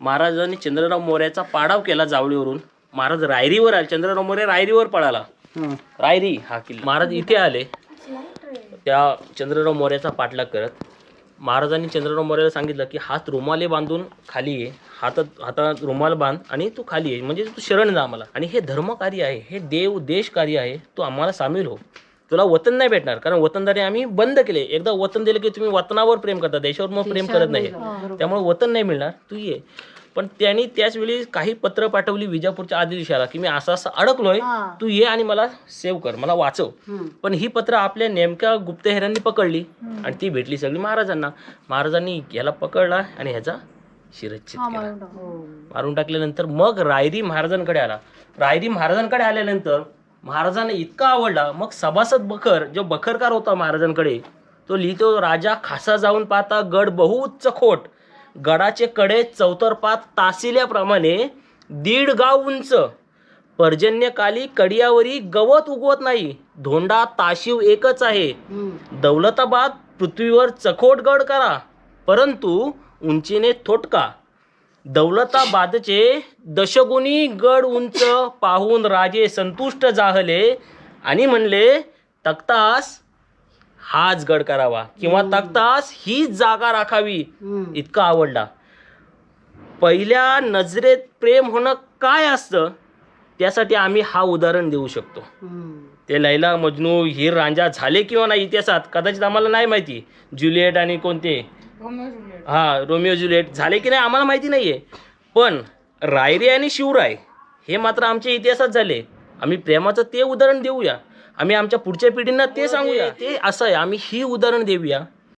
महाराजांनी चंद्रराव मोर्याचा पाडाव केला जावळीवरून. महाराज रायरीवर आले. चंद्रराव मोर्या रायरीवर पळाला. रायरी हा किल्ला. महाराज इथे आले. त्या चंद्रराव मोर्याचा पाठलाग करत महाराजांनी चंद्रराव मोर्याला सांगितलं की हात रुमाले बांधून खाली ये. हातात हातात रुमाल बांध आणि तू खाली ये. म्हणजे तू शरण जा आम्हाला. आणि हे धर्मकार्य आहे. हे देव देश कार्य आहे. तू आम्हाला सामील हो. तुला वतन नाही भेटणार कारण वतनदारी आम्ही बंद केले. एकदा वतन दिलं की तुम्ही वतनावर प्रेम करता देशावर मग प्रेम करत नाही. त्यामुळे वतन नाही मिळणार तू ये. पण त्यांनी त्याच वेळी काही पत्र पाठवली विजापूरच्या आदिलशाला की मी असं असं अडकलोय हा. तू ये आणि मला सेव्ह कर मला वाचव. हं. पण ही पत्र आपल्या नेमक्या गुप्तहेरांनी पकडली आणि ती भेटली सगळी महाराजांना. महाराजांनी याला पकडला आणि ह्याचा शिरच्छेद केला. हो. मारून टाकल्यानंतर मग रायरी महाराजांकडे आला. रायरी महाराजांकडे आल्यानंतर महाराजांना इतका आवडला. मग सभासद बखर जो बखरकार होता महाराजांकडे तो लिहितो राजा खासा जाऊन पाहता गड बहुउच्च खोट. गडाचे कडे चौतरपात तासिल्याप्रमाणे दीड गाव उंच. पर्जन्यकाली कडियावरी गवत उगवत नाही. धोंडा ताशिव एकच आहे. दौलताबाद पृथ्वीवर चखोट गड करा. परंतु उंचीने थोटका. दौलताबादचे दशगुणी गड उंच पाहून राजे संतुष्ट जाहले आणि म्हणले तक्तास हाच गड करावा किंवा तक्तास हीच जागा राखावी. इतका आवडला. पहिल्या नजरेत प्रेम होणं काय असतं? त्यासाठी आम्ही हा उदाहरण देऊ शकतो. ते लैला मजनू हीर रांझा झाले किंवा नाही इतिहासात? कदाचित आम्हाला नाही माहिती. ज्युलिएट आणि कोणते? हा रोमिओ ज्युलिएट झाले की नाही आम्हाला माहिती नाहीये. पण रायरे आणि शिवराय हे मात्र आमच्या इतिहासात झाले. आम्ही प्रेमाचं ते उदाहरण देऊया. आम्ही आमच्या पुढच्या पिढींना ते सांगूया. ते असं आहे. आम्ही ही उदाहरण देऊया.